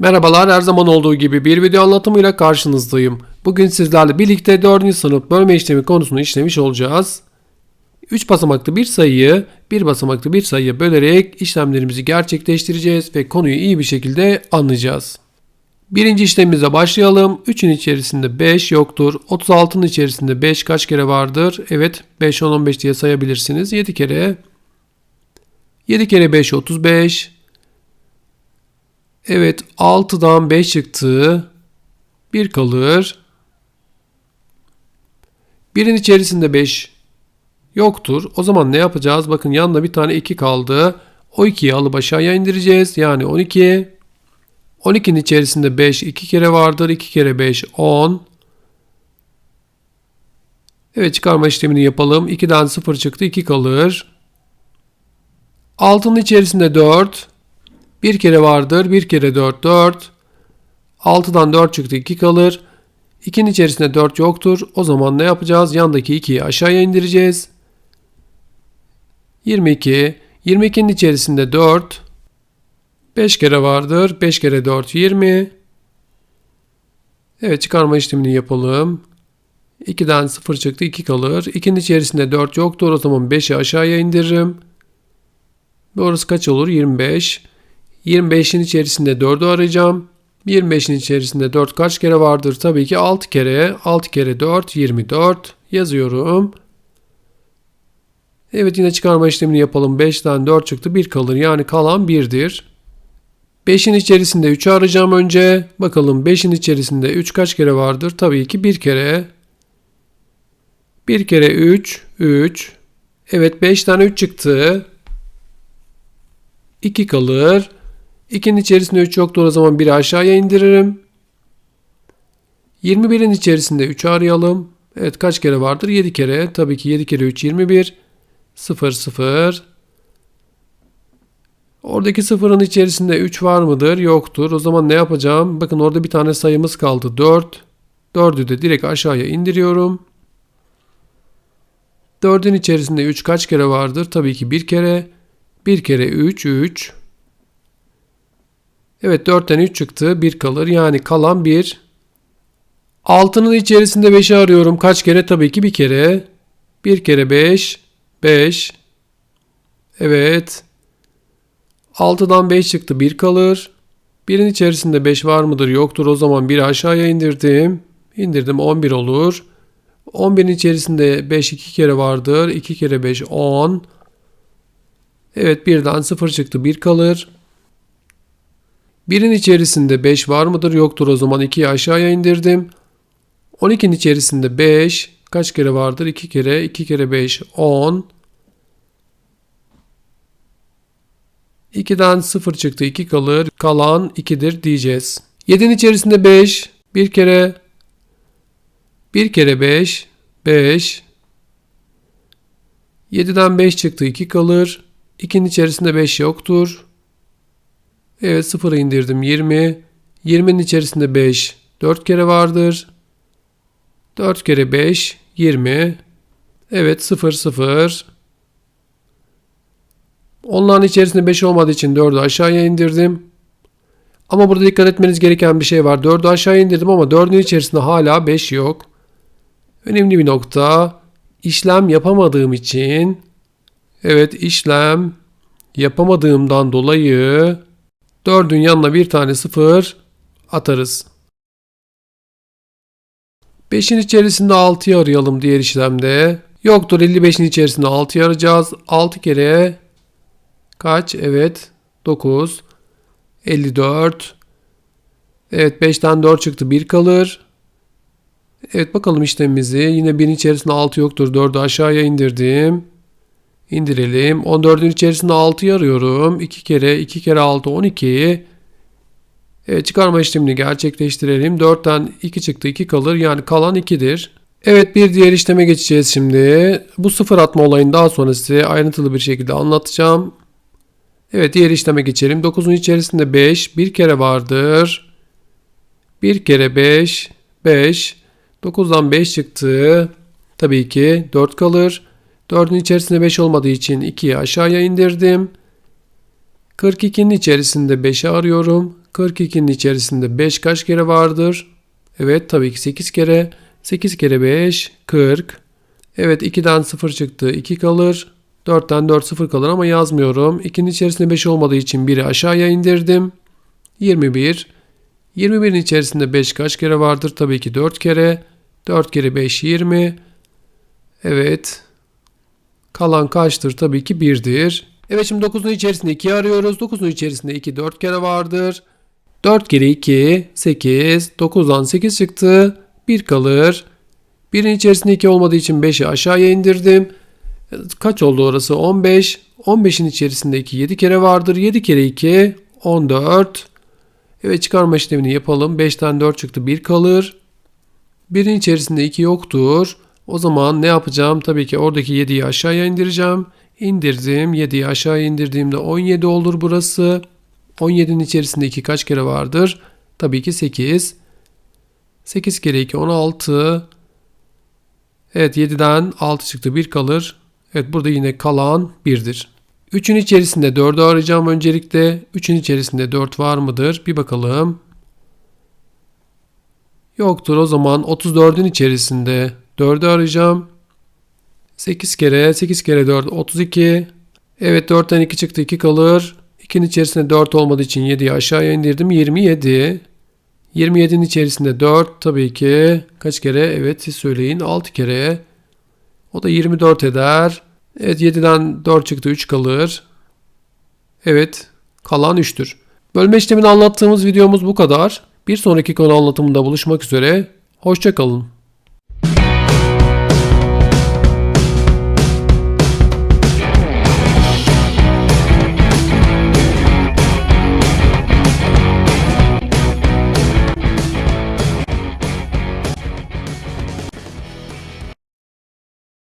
Merhabalar her zaman olduğu gibi bir video anlatımıyla karşınızdayım. Bugün sizlerle birlikte 4. sınıf bölme işlemi konusunu işlemiş olacağız. 3 basamaklı bir sayıyı bir basamaklı bir sayıya bölerek işlemlerimizi gerçekleştireceğiz ve konuyu iyi bir şekilde anlayacağız. Birinci işlemimize başlayalım. 3'ün içerisinde 5 yoktur. 36'nın içerisinde 5 kaç kere vardır? Evet 5, 10, 15 diye sayabilirsiniz. 7 kere. 7 kere 5 35. Evet 6'dan 5 çıktı. 1 kalır. Birin içerisinde 5 yoktur. O zaman ne yapacağız? Bakın yanında bir tane 2 kaldı. O 2'yi alıp aşağıya indireceğiz. Yani 12. 12'nin içerisinde 5 2 kere vardır. 2 kere 5 10. Evet çıkarma işlemini yapalım. 2'den 0 çıktı. 2 kalır. 6'nın içerisinde 4. 1 kere vardır. 1 kere 4 4. 6'dan 4 çıktı 2 kalır. 2'nin içerisinde 4 yoktur. O zaman ne yapacağız? Yandaki 2'yi aşağıya indireceğiz. 22. 22'nin içerisinde 4. 5 kere vardır. 5 kere 4 20. Evet çıkarma işlemini yapalım. 2'den 0 çıktı 2 kalır. 2'nin içerisinde 4 yoktur. O zaman 5'i aşağıya indiririm. Ve kaç olur? 25. 25'in içerisinde 4'ü arayacağım. 25'in içerisinde 4 kaç kere vardır? Tabii ki 6 kere. 6 kere 4 24 yazıyorum. Evet yine çıkarma işlemini yapalım. 5'ten 4 çıktı 1 kalır. Yani kalan 1'dir. 5'in içerisinde 3'ü arayacağım önce. Bakalım 5'in içerisinde 3 kaç kere vardır? Tabii ki 1 kere. 1 kere 3 3. Evet 5 tane 3 çıktı. 2 kalır. 2'nin içerisinde 3 yoktur o zaman 1'i aşağıya indiririm. 21'in içerisinde 3'ü arayalım. Evet kaç kere vardır? 7 kere. Tabii ki 7 kere 3 21. 0 0. Oradaki sıfırın içerisinde 3 var mıdır? Yoktur. O zaman ne yapacağım? Bakın orada bir tane sayımız kaldı. 4. 4'ü de direkt aşağıya indiriyorum. 4'ün içerisinde 3 kaç kere vardır? Tabii ki 1 kere. 1 kere 3 3. Evet 4'ten 3 çıktı. 1 kalır. Yani kalan 1. 6'nın içerisinde 5'i arıyorum. Kaç kere? Tabii ki bir kere. 1 kere 5. 5. Evet. 6'dan 5 çıktı. 1 kalır. 1'in içerisinde 5 var mıdır? Yoktur. O zaman 1'i aşağıya indirdim. İndirdim 11 olur. 11'in içerisinde 5 2 kere vardır. 2 kere 5 10. Evet birden 0 çıktı. 1 kalır. Birin içerisinde 5 var mıdır? Yoktur o zaman 2'yi aşağıya indirdim. 12'nin içerisinde 5 kaç kere vardır? 2 kere 2 kere 5 10. 2'den 0 çıktı 2 kalır. Kalan 2'dir diyeceğiz. 7'nin içerisinde 5 bir kere 1 kere 5 5 7'den 5 çıktı 2 kalır. 2'nin içerisinde 5 yoktur. Evet 0'ı indirdim 20. 20'nin içerisinde 5 4 kere vardır. 4 kere 5 20. Evet 0 0. Onların içerisinde 5 olmadığı için 4'ü aşağıya indirdim. Ama burada dikkat etmeniz gereken bir şey var. 4'ü aşağıya indirdim ama 4'ün içerisinde hala 5 yok. Önemli bir nokta. İşlem yapamadığım için evet işlem yapamadığımdan dolayı 4'ün yanına bir tane 0 atarız. 5'in içerisinde 6'yı arayalım diğer işlemde. Yoktur 55'in içerisinde 6'yı arayacağız. 6 kere kaç? Evet 9. 54. Evet 5'ten 4 çıktı 1 kalır. Evet bakalım işlemimizi. Yine 1'in içerisinde 6 yoktur. 4'ü aşağıya indirdim. İndirelim. 14'ün içerisinde 6'yı arıyorum. 2 kere 2 kere 6 12. Evet çıkarma işlemini gerçekleştirelim. 4'ten 2 çıktı 2 kalır. Yani kalan 2'dir. Evet bir diğer işleme geçeceğiz şimdi. Bu sıfır atma olayını daha sonra size ayrıntılı bir şekilde anlatacağım. Evet diğer işleme geçelim. 9'un içerisinde 5 bir kere vardır. 1 kere 5 5. 9'dan 5 çıktı. Tabii ki 4 kalır. 4'ün içerisinde 5 olmadığı için 2'yi aşağıya indirdim. 42'nin içerisinde 5'i arıyorum. 42'nin içerisinde 5 kaç kere vardır? Evet tabii ki 8 kere. 8 kere 5 40. Evet 2'den 0 çıktı 2 kalır. 4'ten 4 0 kalır ama yazmıyorum. 2'nin içerisinde 5 olmadığı için 1'i aşağıya indirdim. 21. 21'in içerisinde 5 kaç kere vardır? Tabii ki 4 kere. 4 kere 5 20. Evet. Kalan kaçtır? Tabii ki 1'dir. Evet şimdi 9'un içerisinde 2 arıyoruz. 9'un içerisinde 2 4 kere vardır. 4 kere 2 8. 9'dan 8 çıktı. 1 kalır. 1'in içerisinde 2 olmadığı için 5'i aşağıya indirdim. Kaç oldu orası? 15. 15'in içerisinde 2 7 kere vardır. 7 kere 2 14. Evet çıkarma işlemini yapalım. 5'ten 4 çıktı 1 kalır. 1'in içerisinde 2 yoktur. O zaman ne yapacağım? Tabii ki oradaki 7'yi aşağıya indireceğim. İndirdim. 7'yi aşağıya indirdiğimde 17 olur burası. 17'nin içerisinde 2 kaç kere vardır? Tabii ki 8. 8 kere 2 16. Evet 7'den 6 çıktı 1 kalır. Evet burada yine kalan 1'dir. 3'ün içerisinde 4'ü arayacağım öncelikle. 3'ün içerisinde 4 var mıdır? Bir bakalım. Yoktur o zaman 34'ün içerisinde 4'ü arayacağım. 8 kere 8 kere 4 32. Evet 4'ten 2 çıktı 2 kalır. 2'nin içerisinde 4 olmadığı için 7'yi aşağıya indirdim 27. 27'nin içerisinde 4 tabii ki kaç kere? Evet siz söyleyin 6 kere. O da 24 eder. Evet 7'den 4 çıktı 3 kalır. Evet kalan 3'tür. Bölme işlemini anlattığımız videomuz bu kadar. Bir sonraki konu anlatımında buluşmak üzere. Hoşçakalın.